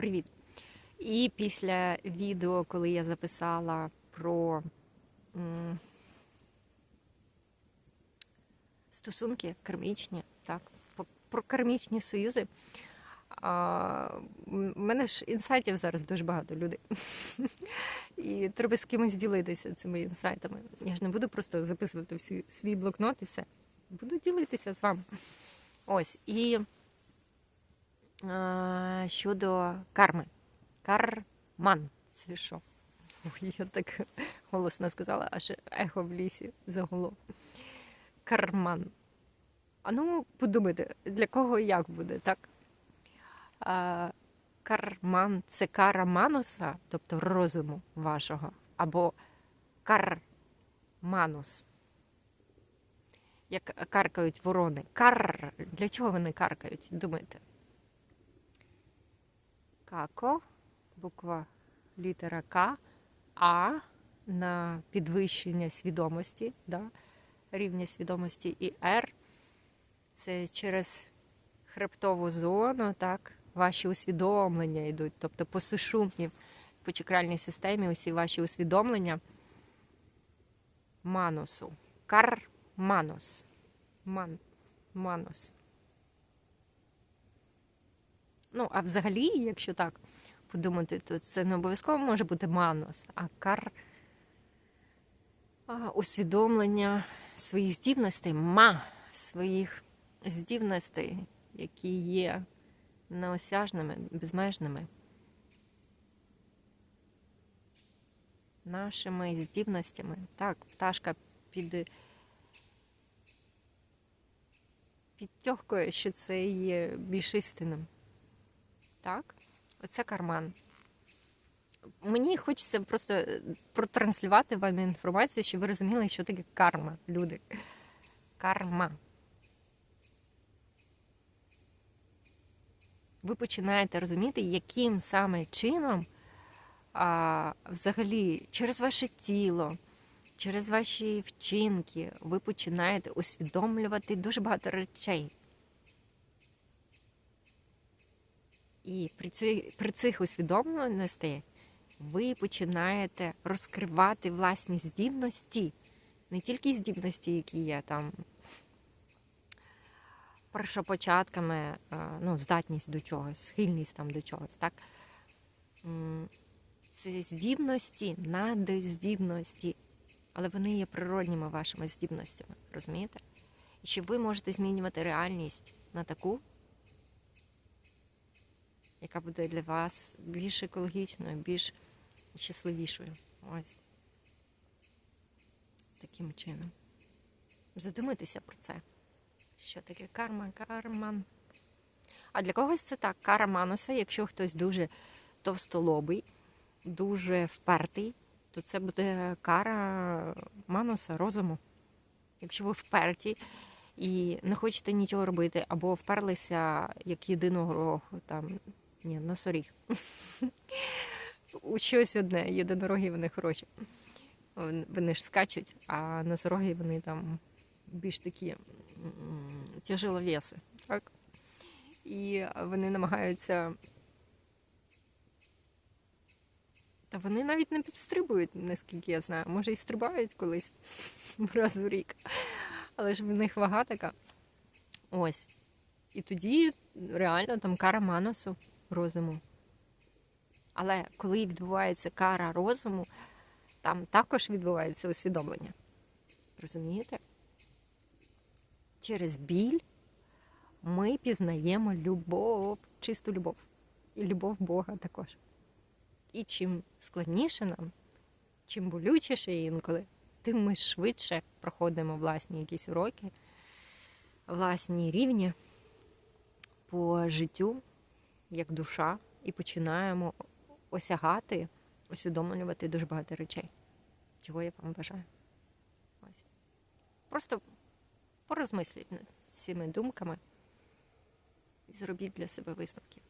привіт! І після відео, коли я записала про стосунки кармічні, так, про кармічні союзи. А, мене ж інсайтів зараз дуже багато людей. І треба з кимось ділитися цими інсайтами. Я ж не буду просто записувати свій, блокнот і все. Буду ділитися з вами. Ось. І щодо карми. Карман. Це що? Ой, я так голосно сказала, аж ехо в лісі загуло. Карман. А ну, подумайте, для кого і як буде, так? А, карман це кара мануса, тобто розуму вашого, або карманус. Як каркають ворони. Кар. Для чого вони каркають? Думаєте? Како, буква літера К, А на підвищення свідомості, да? рівня свідомості, і Р це через хребтову зону, так, ваші усвідомлення йдуть. Тобто по сушумні, по чакральній системі усі ваші усвідомлення манусу. Карманус. Ман. Манус. Ну, а взагалі, якщо так подумати, то це не обов'язково може бути манус, а кар а, усвідомлення своїх здібностей, ма своїх здібностей, які є неосяжними, безмежними. Нашими здібностями. Так, пташка під підтьохкує, що це є більш істинним. Так, оце карман. Мені хочеться просто е, протранслювати вам інформацію, щоб ви розуміли, що таке карма, люди. Карма. Ви починаєте розуміти, яким саме чином а, взагалі через ваше тіло, через ваші вчинки ви починаєте усвідомлювати дуже багато речей. І при, цій, при цих усвідомленостях ви починаєте розкривати власні здібності, не тільки здібності, які є там першопочатками, е, ну, здатність до чогось, схильність там до чогось, так? Це здібності, надздібності, але вони є природніми вашими здібностями, розумієте? І що ви можете змінювати реальність на таку, яка буде для вас більш екологічною, більш щасливішою. Ось. Таким чином. Задумайтеся про це. Що таке карма, карман. А для когось це так, кара мануса, якщо хтось дуже товстолобий, дуже впертий, то це буде кара мануса, розуму. Якщо ви вперті і не хочете нічого робити, або вперлися як єдинорог, там, ні, носоріг. У щось одне, єдинороги вони хороші. Вон- Вони ж скачуть, а носороги вони там більш такі тяжеловеси. Так? І вони намагаються. Та вони навіть не підстрибують, наскільки я знаю. Може, і стрибають колись раз в рік. Але ж в них вага така. Ось. І тоді реально там кара манусу розуму. Але коли відбувається кара розуму, там також відбувається усвідомлення. Розумієте? Через біль ми пізнаємо любов, чисту любов. І любов Бога також. І чим складніше нам, чим болючіше інколи, тим ми швидше проходимо власні якісь уроки, власні рівні по життю, як душа, і починаємо осягати, усвідомлювати дуже багато речей, чого я вам бажаю. Ось. Просто порозмисліть над цими думками і зробіть для себе висновки.